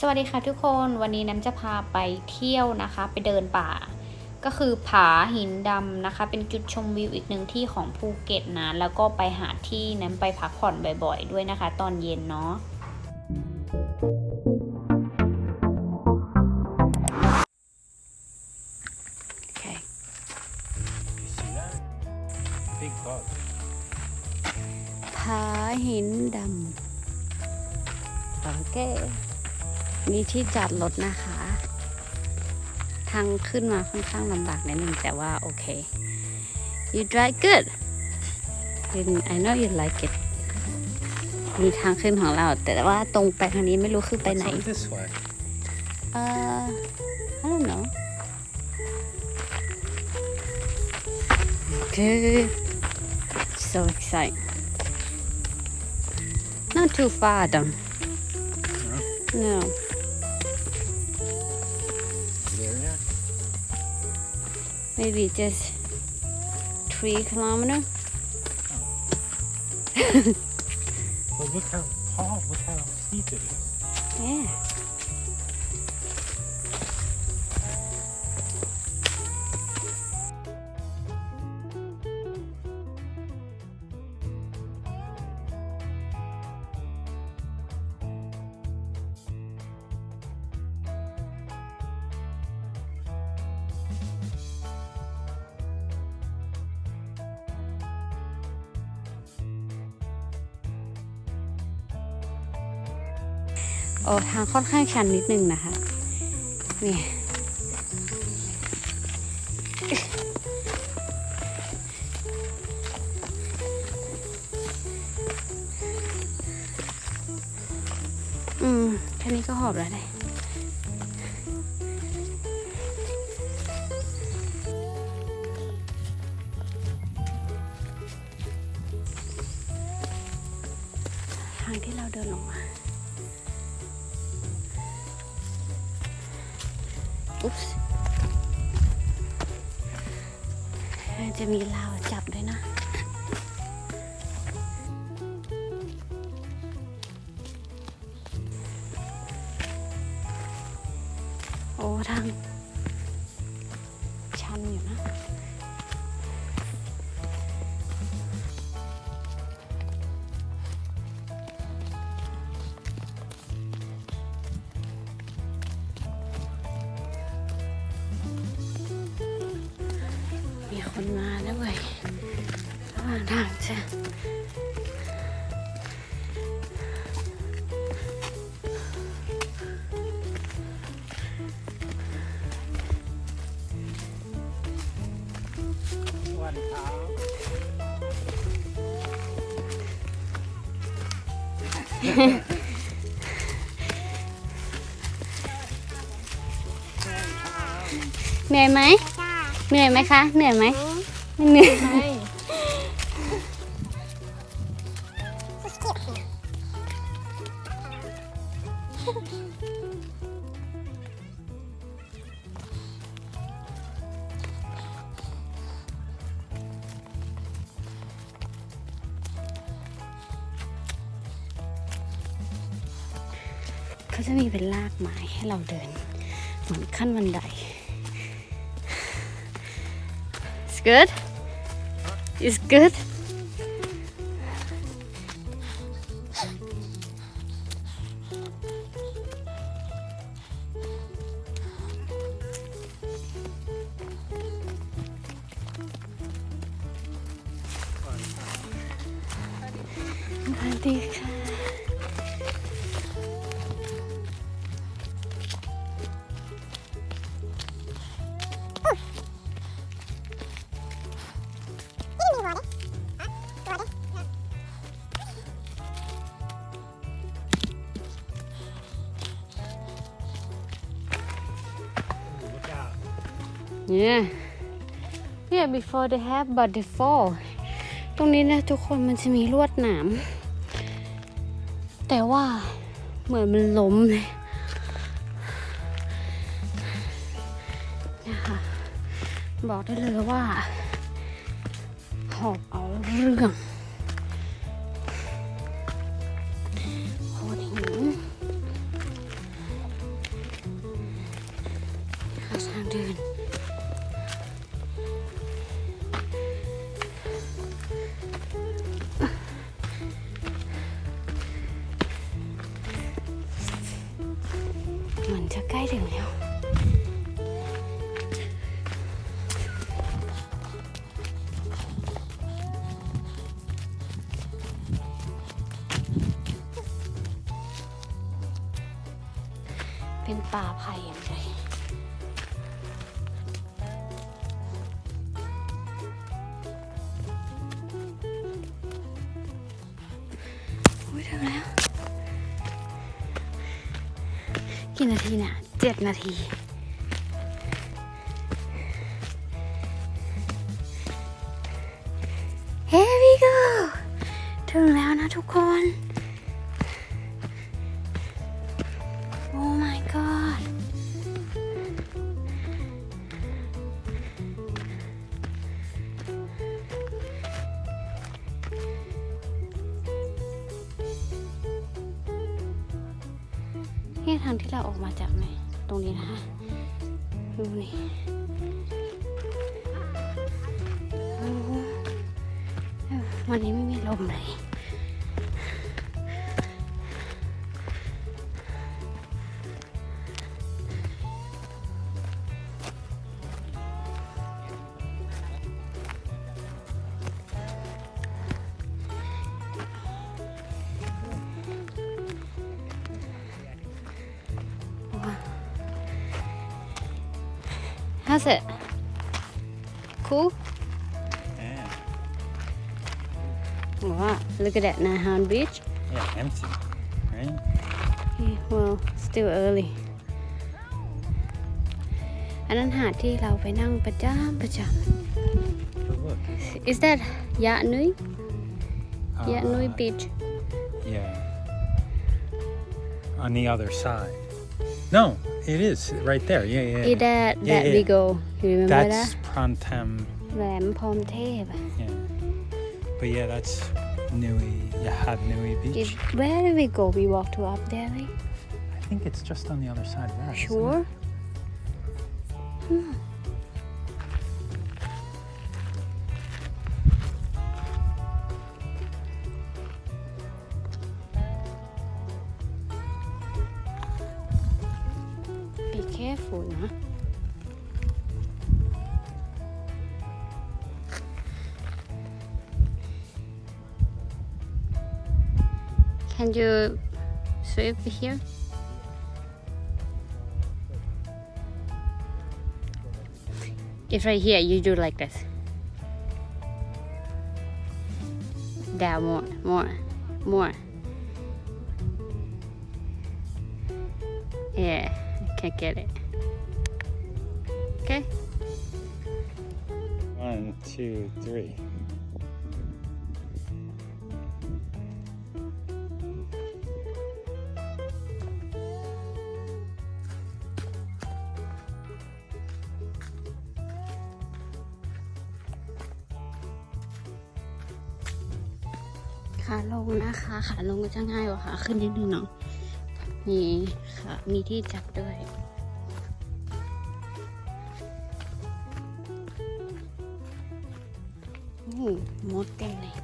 สวัสดีค่ะทุกคนวันนี้น้ำจะพาไปเที่ยวนะคะ ไปเดินป่า ก็คือผาหินดำนะคะ เป็นจุดชมวิวอีกหนึ่งที่ของภูเก็ตนะ แล้วก็ไปหาที่น้ำไปพักผ่อนบ่อยๆ ด้วยนะคะ ตอนเย็นเนาะโอเค You see that? Big bug. ผาหินดำโอเค นี่ที่จอดรถนะคะ ทางขึ้นมาค่อนข้างลำบากนิดนึงแต่ว่าโอเค you drive good You- I know you like it มีทางขึ้นของเรา แต่ว่าตรงไปทางนี้ไม่รู้คือไปไหน What's up this way? เอ่อ I don't know good so exciting not too far though no Area? Maybe just three kilometer But look how tall, look how steep it is. yeah โอ้ทางค่อนข้างชันนิดนึงนะคะ นี่ อืมแค่นี้ก็หอบแล้วเลยทางที่เราเดินลงมา อุ๊จะมีลาวจับด้วยนะโอ้ทางชันอยู่นะ เหนื่อยไหม เหนื่อยไหมคะ เหนื่อยไหมไม่เหนื่อย เขาจะมีเป็นลากไม้ให้เราเดิน เหมือนขั้นบันได It's good It's good Yeah Yeah before they have but they fall ตรงนี้นะทุกคนมันจะมีลวดหนาม แต่ว่าเหมือนมันล้มเลยนะคะบอกได้เลยว่า หอบเอาเรื่อง ถึงแล้ว เป็นป่าไผ่อย่างไรอุ้ยถึงแล้ว กี่นาทีเนี่ย จ็ดนาที Here we go ถึงแล้วนะทุกคน Oh my god นี่ทางที่เราออกมาจาก ตรงนี้นะคะดูนี่วันนี้ไม่มีลมเลย How's it? Cool? Yeah. Wow, look at that Nahan Beach. Yeah, empty. Right? Yeah, well, still early. อันนั้นหาดที่เราไปนั่งประจำประจ But look. ำ Is that Yat Nui? Yat Nui uh, Beach. Yeah. On the other side. No, it is right there. Yeah, yeah. Is that Yeah, that yeah. we go? You remember That's that? Prantem. แหลมพรหมเทพอะ Yeah. But yeah, that's Nui, Yahad Nui Beach. Did, where did we go? We walked to up there, like? I think it's just on the other side there. isn't it? Sure. Hmm. Be ah. Can you sweep here? If right here. You do like this. Down more, more, more. Yeah, I can't get it. Okay. One, two, three. ขาลงนะคะขาลงก็จะง่ายกว่าขาขึ้นนิดนึงเนาะนี่ค่ะมีที่จับด้วย นี่มดเต็ม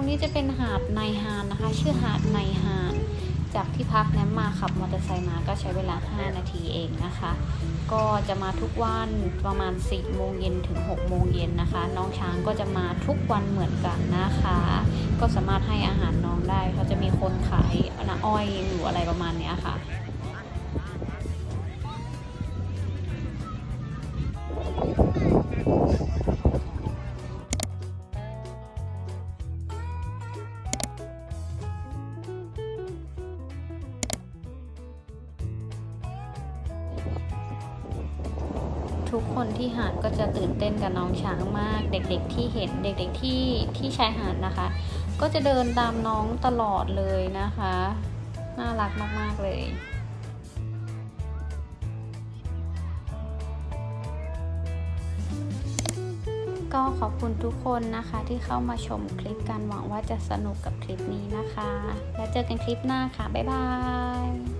รงนี้จะเป็นหาดในฮานนะคะ ชื่อหาดในฮาน จากที่พักแนมมาขับมอเตอร์ไซค์มาก็ใช้เวลา 5 นาทีเองนะคะ ก็จะมาทุกวันประมาณ 4 โมงเย็นถึง 6 โมงเย็นนะคะ น้องช้างก็จะมาทุกวันเหมือนกันนะคะ ก็สามารถให้อาหารน้องได้เขาจะมีคนขายน้ำอ้อยหรืออะไรประมาณนี้ค่ะ ที่หาดก็จะตื่นเต้นกับน้องช้างมาก เด็กๆที่เห็นเด็กๆที่ที่ชายหาดนะคะ ก็จะเดินตามน้องตลอดเลยนะคะ น่ารักมากๆเลยก็ขอบคุณทุกคนนะคะที่เข้ามาชมคลิปกันหวังว่าจะสนุกกับคลิปนี้นะคะ แล้วเจอกันคลิปหน้าค่ะ บ๊ายบาย